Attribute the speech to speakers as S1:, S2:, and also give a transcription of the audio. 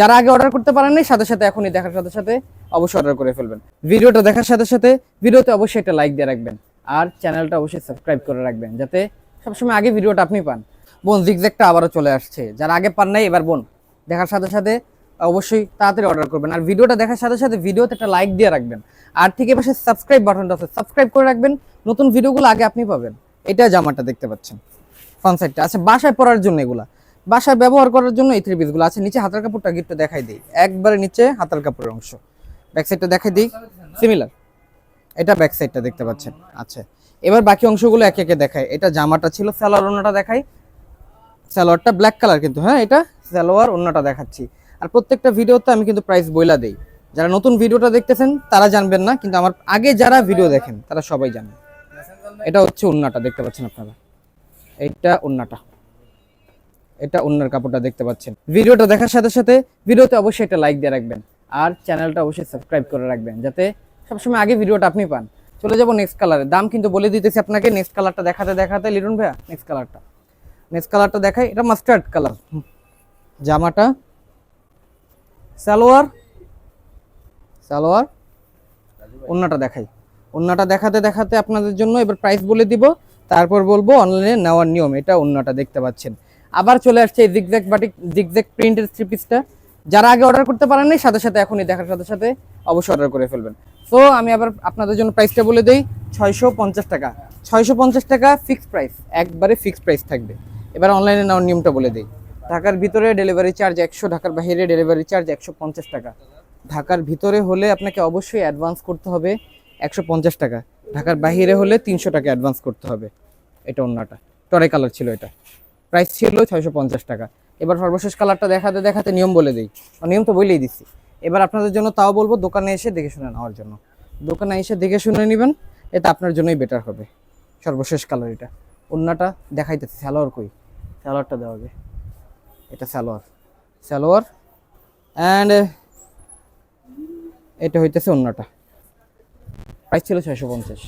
S1: যারা আগে অর্ডার করতে পারেন নাই সাথে সাথে এখনই দেখার সাথে সাথে অবশ্যই অর্ডার করে ফেলবেন। ভিডিওটা দেখার সাথে সাথে ভিডিওতে অবশ্যই একটা লাইক দিয়ে রাখবেন। আর চ্যানেলটা অবশ্যই সাবস্ক্রাইব করে রাখবেন, যাতে সবসময় আগে ভিডিওটা আপনি পান। বোন জিগজ্যাগটা আবারও চলে আসছে। যারা আগে পান নাই, এবার বোন, দেখার সাথে সাথে অবশ্যই তাড়াতাড়ি অর্ডার করবেন। আর ভিডিওটা দেখার সাথে সাথে ভিডিওতে একটা লাইক দিয়ে রাখবেন। আর ঠিক এপাশে সাবস্ক্রাইব বাটনটা আছে সাবস্ক্রাইব করে রাখবেন। নতুন ভিডিওগুলো আগে আপনি পাবেন। এটা জামাটা দেখতে পাচ্ছেন। ফ্রন্ট সাইডটা আচ্ছা বাসায় পরার জন্য এগুলা। বাসায় ব্যবহার করার জন্য এই থ্রি পিসগুলো আছে। নিচে হাতার কাপড়টা গিফটটা দেখাই দিই। একবারে নিচে হাতার কাপড়ের অংশ। ব্যাক সাইডটা দেখাই দিই। সিমিলার এটা ব্যাক সাইডটা দেখতে পাচ্ছেন। আচ্ছা। এবার বাকি অংশগুলো একে একে দেখাই। এটা জামাটা ছিল, সালোয়ার ওনাটা দেখাই। সালোয়ারটা ব্ল্যাক কালার কিন্তু হ্যাঁ এটা সালোয়ার ওনাটা দেখাচ্ছি। আর প্রত্যেকটা ভিডিওতে আমি কিন্তু প্রাইস বইলা দেই। যারা নতুন ভিডিওটা দেখতেছেন, তারা জানবেন না, কিন্তু আমার আগে যারা ভিডিও দেখেন, তারা সবাই জানেন এটা হচ্ছে ওন্নাটা, দেখতে পাচ্ছেন আপনারা। এইটা ওন্নাটা। এটা অন্যের কাপড়টা দেখতে পাচ্ছেন। ভিডিওটা দেখার সাথে সাথে ভিডিওতে অবশ্যই একটা লাইক দিয়ে রাখবেন আর চ্যানেলটা অবশ্যই সাবস্ক্রাইব করে রাখবেন যাতে সবসময় আগে ভিডিওটা আপনি পান। চলে যাব নেক্সট কালারে দাম কিন্তু বলে দিতেছি আপনাকে নেক্সট কালারটা দেখাতে দেখাতে। লিটন ভাইয়া নেক্সট কালারটা নেক্সট কালারটা দেখাই। এটা মাস্টার্ড কালার জামাটা। সালোয়ার। সালোয়ার। অন্যটা দেখাই। অন্যটা দেখাতে দেখাতে আপনাদের জন্য এবার প্রাইস বলে দিব। তারপর বলব অনলাইনে নেওয়ার নিয়ম। এটা অন্যটা দেখতে পাচ্ছেন। আবার চলে আসছে এই জিগজ্যাগ বাটিক জিগজ্যাগ প্রিন্টের থ্রি পিসটা যারা আগে অর্ডার করতে পারেন সাথে সাথে এখনই দেখার সাথে সাথে অবশ্যই অর্ডার করে ফেলবেন। সো আমি আবার আপনাদের জন্য প্রাইসটা বলে দিই, ছয়শো পঞ্চাশ টাকা। ছয়শো পঞ্চাশ টাকা ফিক্সড প্রাইস একবারে ফিক্সড প্রাইস থাকবে। এবার অনলাইনে নেওয়ার নিয়মটা বলে দিই। ঢাকার ভিতরে ডেলিভারি চার্জ একশো, ঢাকার বাইরে ডেলিভারি চার্জ একশো পঞ্চাশ টাকা। ঢাকার ভিতরে হলে আপনাকে অবশ্যই অ্যাডভান্স করতে হবে একশো পঞ্চাশ টাকা। ঢাকার বাইরে হলে তিনশো টাকা অ্যাডভান্স করতে হবে। এটা অন্যটা। টরে কালার ছিল এটা। প্রাইস ছিল ছয়শো পঞ্চাশ টাকা। এবার সর্বশেষ কালারটা দেখাতে দেখাতে নিয়ম বলে দিই। নিয়ম তো বলেই দিচ্ছি। এবার আপনাদের জন্য তাও বলব, দোকানে এসে দেখে শুনে নেওয়ার জন্য। দোকানে এসে দেখে শুনে নেবেন, এটা আপনার জন্যই বেটার হবে। সর্বশেষ কালার এটা। অন্যটা দেখাইতেছে স্যালোয়ার কই? স্যালোয়ারটা দেওয়া হবে। এটা স্যালোয়ার স্যালোয়ার অ্যান্ড এটা হইতেছে অন্যটা প্রাইস ছিল ছয়শো পঞ্চাশ।